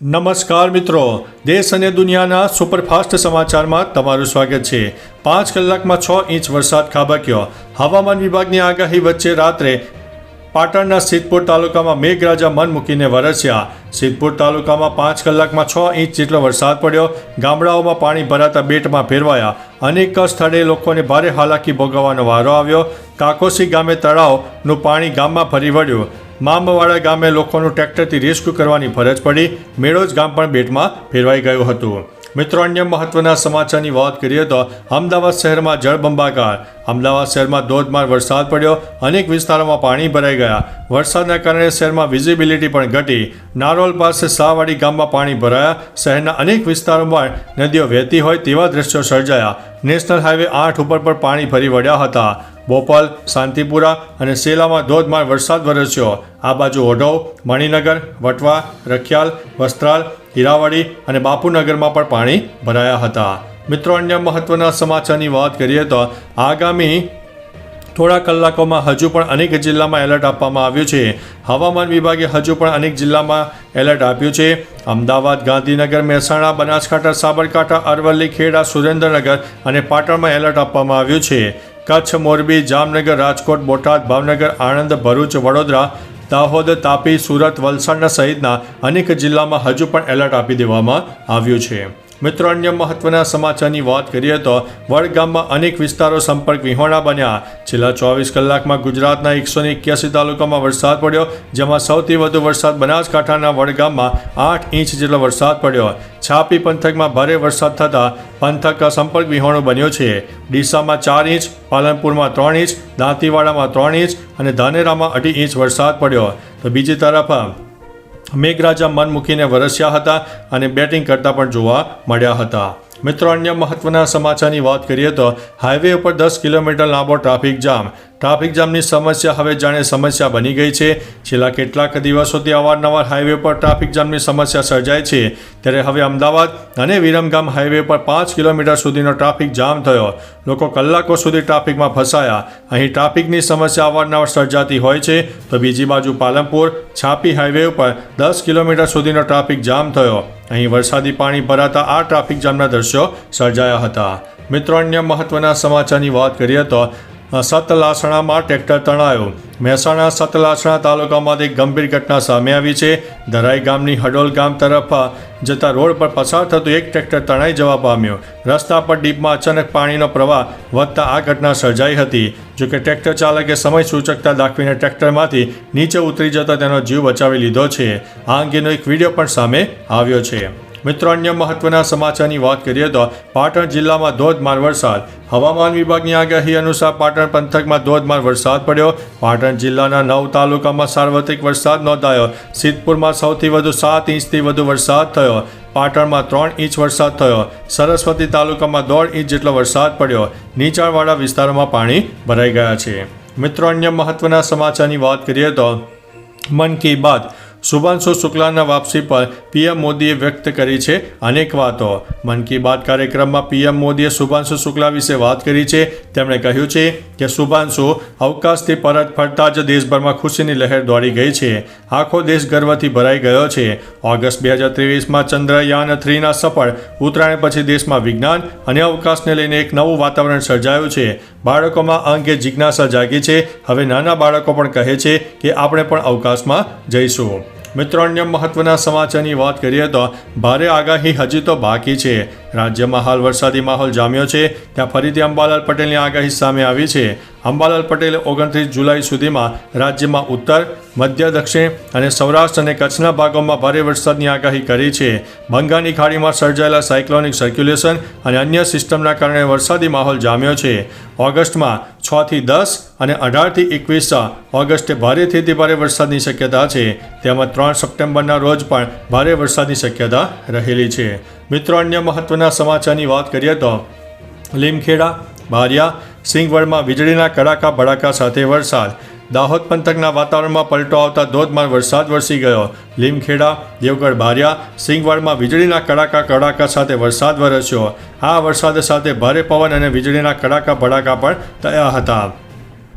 નમસ્કાર મિત્રો. દેશ અને દુનિયાના સુપરફાસ્ટ સમાચારમાં તમારું સ્વાગત છે. પાંચ કલાકમાં છ ઇંચ વરસાદ ખાબક્યો. હવામાન વિભાગની આગાહી વચ્ચે રાત્રે પાટણના સિદ્ધપુર તાલુકામાં મેઘરાજા મન મૂકીને વરસ્યા. સિદ્ધપુર તાલુકામાં પાંચ કલાકમાં છ ઇંચ જેટલો વરસાદ પડ્યો. ગામડાઓમાં પાણી ભરાતા બેટમાં ફેરવાયા. અનેક સ્થળે લોકોને ભારે હાલાકી ભોગવવાનો વારો આવ્યો. કાકોસી ગામે તળાવનું પાણી ગામમાં ફરી વળ્યું. મામવાડા ગામે લોકોનું ટ્રેક્ટરથી રેસ્ક્યુ કરવાની ફરજ પડી. મેળોજ ગામ પણ બેટમાં ફેરવાઈ ગયું હતું. મિત્રો, અન્ય મહત્વના સમાચારની વાત કરીએ તો અમદાવાદ શહેરમાં જળબંબાકાર. અમદાવાદ શહેરમાં ધોધમાર વરસાદ પડ્યો. અનેક વિસ્તારોમાં પાણી ભરાઈ ગયા. વરસાદના કારણે શહેરમાં વિઝિબિલિટી પણ ઘટી. નારોલ પાસે સાવાડી ગામમાં પાણી ભરાયા. શહેરના અનેક વિસ્તારોમાં નદીઓ વહેતી હોય તેવા દ્રશ્યો સર્જાયા. નેશનલ હાઈવે આઠ ઉપર પણ પાણી ભરી વળ્યા હતા. બોપલ શાંતિપુરા અને સેલામાં ધોધમાર વરસાદ વરસ્યો. આ બાજુ ઓઢવ, મણિનગર, વટવા, રખિયાલ, વસ્ત્રાલ, હીરાવાડી અને બાપુનગરમાં પણ પાણી ભરાયા હતા. મિત્રો, અન્ય મહત્વના સમાચારની વાત કરીએ તો આગામી થોડા કલાકોમાં હજુ પણ અનેક જિલ્લામાં એલર્ટ આપવામાં આવ્યું છે. હવામાન વિભાગે હજુ પણ અનેક જિલ્લામાં એલર્ટ આપ્યું છે. અમદાવાદ, ગાંધીનગર, મહેસાણા, બનાસકાંઠા, સાબરકાંઠા, અરવલ્લી, ખેડા, સુરેન્દ્રનગર અને પાટણમાં એલર્ટ આપવામાં આવ્યું છે. કચ્છ, મોરબી, જામનગર, રાજકોટ, બોટાદ, ભાવનગર, આણંદ, ભરૂચ, વડોદરા, દાહોદ, તાપી, સુરત, વલસાડ સહિતના અનેક જિલ્લામાં હજુ પણ એલર્ટ આપી દેવામાં આવ્યું છે. મિત્રો, અન્ય મહત્વના સમાચારની વાત કરીએ તો વડગામમાં અનેક વિસ્તારો સંપર્ક વિહોણા બન્યા. છેલ્લા ચોવીસ કલાકમાં ગુજરાતના એકસો એક્યાસી તાલુકામાં વરસાદ પડ્યો, જેમાં સૌથી વધુ વરસાદ બનાસકાંઠાના વડગામમાં આઠ ઇંચ જેટલો વરસાદ પડ્યો. છાપી પંથકમાં ભારે વરસાદ થતાં પંથક સંપર્ક વિહોણો બન્યો છે. ડીસામાં ચાર ઇંચ, પાલનપુરમાં ત્રણ ઇંચ, દાંતીવાડામાં ત્રણ ઇંચ અને ધાનેરામાં અઢી ઇંચ વરસાદ પડ્યો. તો બીજી તરફ, મેઘરાજા મન મૂકીને વરસ્યા હતા અને બેટિંગ કરતા પણ જોવા મળ્યા હતા. મિત્રો, અન્ય મહત્વના સમાચારની વાત કરીએ તો હાઈવે ઉપર દસ કિલોમીટર લાંબો ટ્રાફિક જામ ટ્રાફિક જામની સમસ્યા હવે જાણે સમસ્યા બની ગઈ છે. છેલ્લા કેટલાક દિવસોથી અવારનવાર હાઈવે પર ટ્રાફિક જામની સમસ્યા સર્જાય છે. ત્યારે હવે અમદાવાદ અને વિરમગામ હાઈવે પર પાંચ કિલોમીટર સુધીનો ટ્રાફિક જામ થયો. લોકો કલાકો સુધી ટ્રાફિકમાં ફસાયા. અહીં ટ્રાફિકની સમસ્યા અવારનવાર સર્જાતી હોય છે. તો બીજી બાજુ પાલનપુર, છાપી હાઈવે ઉપર દસ કિલોમીટર સુધીનો ટ્રાફિક જામ થયો. અહીં વરસાદી પાણી ભરાતા આ ટ્રાફિક જામના દ્રશ્યો સર્જાયા હતા. મિત્રો, અન્ય મહત્વના સમાચારની વાત કરીએ તો સતલાસણામાં ટ્રેક્ટર તણાયો. મહેસાણા સતલાસણા તાલુકામાંથી ગંભીર ઘટના સામે આવી છે. ધરાઈ ગામની હડોલ ગામ તરફ જતા રોડ પર પસાર થતું એક ટ્રેક્ટર તણાઈ જવા પામ્યો. રસ્તા પર ડીપમાં અચાનક પાણીનો પ્રવાહ વધતા આ ઘટના સર્જાઈ હતી. જો કે ટ્રેક્ટર ચાલકે સમય સૂચકતા દાખવીને ટ્રેક્ટરમાંથી નીચે ઉતરી જતા તેનો જીવ બચાવી લીધો છે. આ અંગેનો એક વીડિયો પણ સામે આવ્યો છે. મિત્રો, અન્ય મહત્વના સમાચારની વાત કરીએ તો પાટણ જિલ્લામાં ધોધમાર વરસાદ. હવામાન વિભાગની આગાહી અનુસાર પાટણ પંથકમાં ધોધમાર વરસાદ પડ્યો. પાટણ જિલ્લાના નવ તાલુકામાં સાર્વત્રિક વરસાદ નોંધાયો. સિદ્ધપુરમાં સૌથી વધુ સાત ઇંચથી વધુ વરસાદ થયો. પાટણમાં ત્રણ ઇંચ વરસાદ થયો. સરસ્વતી તાલુકામાં દોઢ ઇંચ જેટલો વરસાદ પડ્યો. નીચાણવાળા વિસ્તારોમાં પાણી ભરાઈ ગયા છે. મિત્રો, અન્ય મહત્વના સમાચારની વાત કરીએ તો મન કી બાત. શુભાંશુ શુક્લાના વાપસી પર પીએમ મોદીએ વ્યક્ત કરી છે અનેક વાતો. મન કી બાત કાર્યક્રમમાં પીએમ મોદીએ શુભાંશુ શુક્લા વિશે વાત કરી છે. તેમણે કહ્યું છે કે શુભાંશુ અવકાશથી પરત ફરતા જ દેશભરમાં ખુશીની લહેર દોડી ગઈ છે. આખો દેશ ગર્વથી ભરાઈ ગયો છે. ઓગસ્ટ બે હજાર ત્રેવીસમાં ચંદ્રયાન થ્રીના સફળ, ઉત્તરાયણ પછી દેશમાં વિજ્ઞાન અને અવકાશને લઈને એક નવું વાતાવરણ સર્જાયું છે. બાળકોમાં અંગે જિજ્ઞાસા જાગી છે. હવે નાના બાળકો પણ કહે છે કે આપણે પણ અવકાશમાં જઈશું. મિત્રો અન્ય મહત્વના સમાચારની વાત કરીએ તો ભારે આગાહી હજી તો બાકી છે. રાજ્યમાં હાલ વરસાદી માહોલ જામ્યો છે. ત્યાં ફરીથી અંબાલાલ પટેલની આગાહી સામે આવી છે. અંબાલાલ પટેલે ઓગણત્રીસ જુલાઈ સુધીમાં રાજ્યમાં ઉત્તર, મધ્ય, દક્ષિણ અને સૌરાષ્ટ્ર અને કચ્છના ભાગોમાં ભારે વરસાદની આગાહી કરી છે. બંગાળની ખાડીમાં સર્જાયેલા સાયક્લોનિક સર્ક્યુલેશન અને અન્ય સિસ્ટમના કારણે વરસાદી માહોલ જામ્યો છે. ઓગસ્ટમાં છથી દસ અને અઢારથી એકવીસ ઓગસ્ટે ભારેથી અતિ ભારે વરસાદની શક્યતા છે. તેમજ ત્રણ સપ્ટેમ્બરના રોજ પણ ભારે વરસાદની શક્યતા રહેલી છે. મિત્રો, અન્ય મહત્વના સમાચારની વાત કરીએ તો લીમખેડા, બારિયા, સિંગવડમાં વીજળીના કડાકા ભડાકા સાથે વરસાદ. દાહોદ પંથકના વાતાવરણમાં પલટો આવતા ધોધમાર વરસાદ વરસી ગયો. લીમખેડા, દેવગઢ, બારિયા, સિંગવડમાં વીજળીના કડાકા કડાકા સાથે વરસાદ વરસ્યો. આ વરસાદ સાથે ભારે પવન અને વીજળીના કડાકા ભડાકા પણ થયા હતા.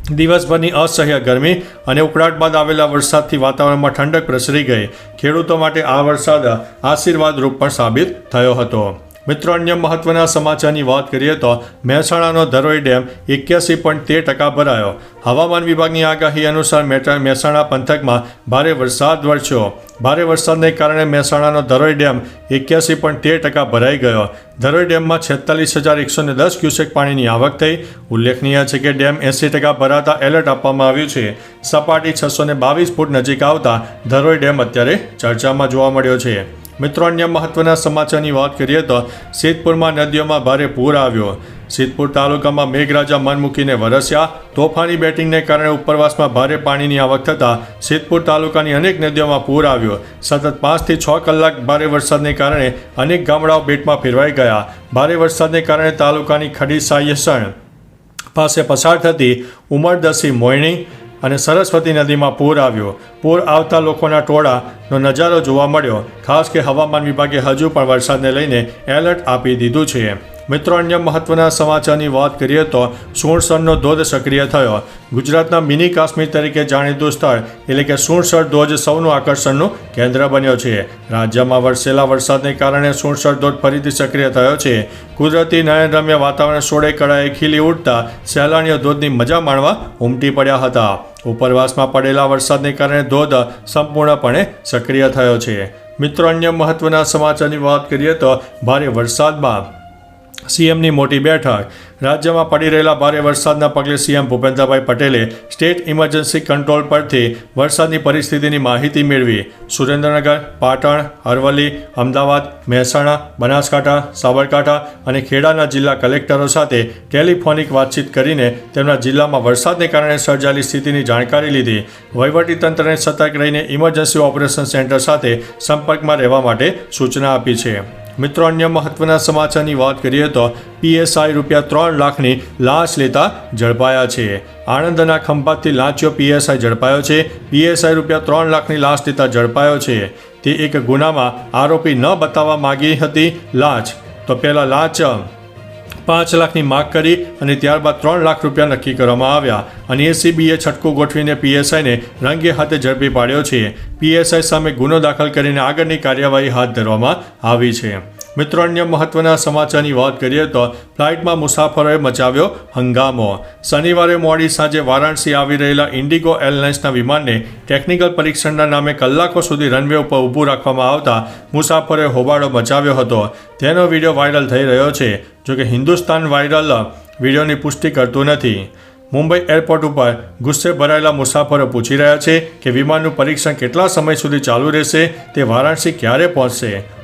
દિવસભરની અસહ્ય ગરમી અને ઉકળાટ બાદ આવેલા વરસાદથી વાતાવરણમાં ઠંડક પ્રસરી ગઈ. ખેડૂતો માટે આ વરસાદ આશીર્વાદરૂપ પણ સાબિત થયો હતો. મિત્રો, અન્ય મહત્વના સમાચારની વાત કરીએ તો મહેસાણાનો ધરોઈ ડેમ એક્યાસી પોઈન્ટ તેર ટકા ભરાયો. હવામાન વિભાગની આગાહી અનુસાર મહેસાણા પંથકમાં ભારે વરસાદ વરસ્યો. ભારે વરસાદને કારણે મહેસાણાનો ધરોઈ ડેમ એક્યાસી પોઈન્ટ તેર ટકા ભરાઈ ગયો. ધરોઈ ડેમમાં છેતાલીસ હજાર એકસો ને દસ ક્યુસેક પાણીની આવક થઈ. ઉલ્લેખનીય છે કે ડેમ એંસી ટકા ભરાતા એલર્ટ આપવામાં આવ્યું છે. સપાટી છસો ને બાવીસ ફૂટ નજીક આવતા ધરોઈ ડેમ અત્યારે ચર્ચામાં જોવા મળ્યો છે. મિત્રો, અન્ય મહત્વના સમાચારની વાત કરીએ તો સિદ્ધપુરમાં નદીઓમાં ભારે પૂર આવ્યો. સિદ્ધપુર તાલુકામાં મેઘરાજા મન મૂકીને વરસ્યા. તોફાની બેટિંગને કારણે ઉપરવાસમાં ભારે પાણીની આવક થતાં સિદ્ધપુર તાલુકાની અનેક નદીઓમાં પૂર આવ્યો. સતત પાંચથી છ કલાક ભારે વરસાદને કારણે અનેક ગામડાઓ બેટમાં ફેરવાઈ ગયા. ભારે વરસાદને કારણે તાલુકાની ખડી સાયસણ પાસે પસાર થતી ઉમરદસી મોયણી અને સરસ્વતી નદીમાં પૂર આવ્યો. પૂર આવતા લોકોના ટોળાનો નજારો જોવા મળ્યો. ખાસ કે હવામાન વિભાગે હજુ પણ વરસાદને લઈને એલર્ટ આપી દીધું છે. મિત્રો, અન્ય મહત્વના સમાચારની વાત કરીએ તો સુણસરનો ધોધ સક્રિય થયો. ગુજરાતના મિની કાશ્મીર તરીકે જાણીતું સ્થળ, એટલે કે સુણસર ધોધ સૌનું આકર્ષણનું કેન્દ્ર બન્યો છે. રાજ્યમાં વરસેલા વરસાદને કારણે સુણસર ધોધ ફરીથી સક્રિય થયો છે. કુદરતી નયનરમ્ય વાતાવરણ સોળે કળાએ ખીલી ઉઠતા સહેલાણીઓ ધોધની મજા માણવા ઉમટી પડ્યા હતા. ઉપરવાસમાં પડેલા વરસાદને કારણે ધોધ સંપૂર્ણપણે સક્રિય થયો છે. મિત્રો, અન્ય મહત્વના સમાચારની વાત કરીએ તો ભારે વરસાદમાં સીએમની મોટી બેઠક. રાજ્યમાં પડી રહેલા ભારે વરસાદના પગલે સીએમ ભૂપેન્દ્રભાઈ પટેલે સ્ટેટ ઇમરજન્સી કંટ્રોલ પરથી વરસાદની પરિસ્થિતિની માહિતી મેળવી. સુરેન્દ્રનગર, પાટણ, અરવલ્લી, અમદાવાદ, મહેસાણા, બનાસકાંઠા, સાબરકાંઠા અને ખેડાના જિલ્લા કલેક્ટરો સાથે ટેલિફોનિક વાતચીત કરીને તેમના જિલ્લામાં વરસાદને કારણે સર્જાયેલી સ્થિતિની જાણકારી લીધી. વહીવટીતંત્રને સતર્ક રહીને ઇમરજન્સી ઓપરેશન સેન્ટર સાથે સંપર્કમાં રહેવા માટે સૂચના આપી છે. મિત્રો, અન્ય મહત્વના સમાચારની વાત કરીએ તો પીએસઆઈ રૂપિયા ત્રણ લાખની લાંચ લેતા ઝડપાયા છે. આણંદના ખંભાતથી લાંચિયો પીએસઆઈ ઝડપાયો છે. પીએસઆઈ રૂપિયા ત્રણ લાખની લાંચ લેતા ઝડપાયો છે. તે એક ગુનામાં આરોપી ન બતાવવા માગી હતી લાંચ તો પહેલાં લાંચ પાંચ લાખની માગ કરી અને ત્યારબાદ ત્રણ લાખ રૂપિયા નક્કી કરવામાં આવ્યા. અને એસીબીએ છટકો ગોઠવીને પીએસઆઈને રંગે હાથે ઝડપી પાડ્યો છે. પીએસઆઈ સામે ગુનો દાખલ કરીને આગળની કાર્યવાહી હાથ ધરવામાં આવી છે. મિત્રો, અન્ય મહત્વના સમાચારની વાત કરીએ તો ફ્લાઇટમાં મુસાફરોએ મચાવ્યો હંગામો. શનિવારે મોડી સાંજે વારાણસી આવી રહેલા ઇન્ડિગો એરલાઇન્સના વિમાનને ટેકનિકલ પરીક્ષણના નામે કલાકો સુધી રનવે ઉપર ઊભું રાખવામાં આવતા મુસાફરોએ હોબાળો મચાવ્યો હતો. તેનો વીડિયો વાયરલ થઈ રહ્યો છે જોકે હિન્દુસ્તાન વાયરલ વિડીયોની પુષ્ટિ કરતું નથી. મુંબઈ એરપોર્ટ ઉપર ગુસ્સે ભરાયેલા મુસાફરો પૂછી રહ્યા છે કે વિમાનનું પરીક્ષણ કેટલા સમય સુધી ચાલુ રહેશે, તે વારાણસી ક્યારે પહોંચશે?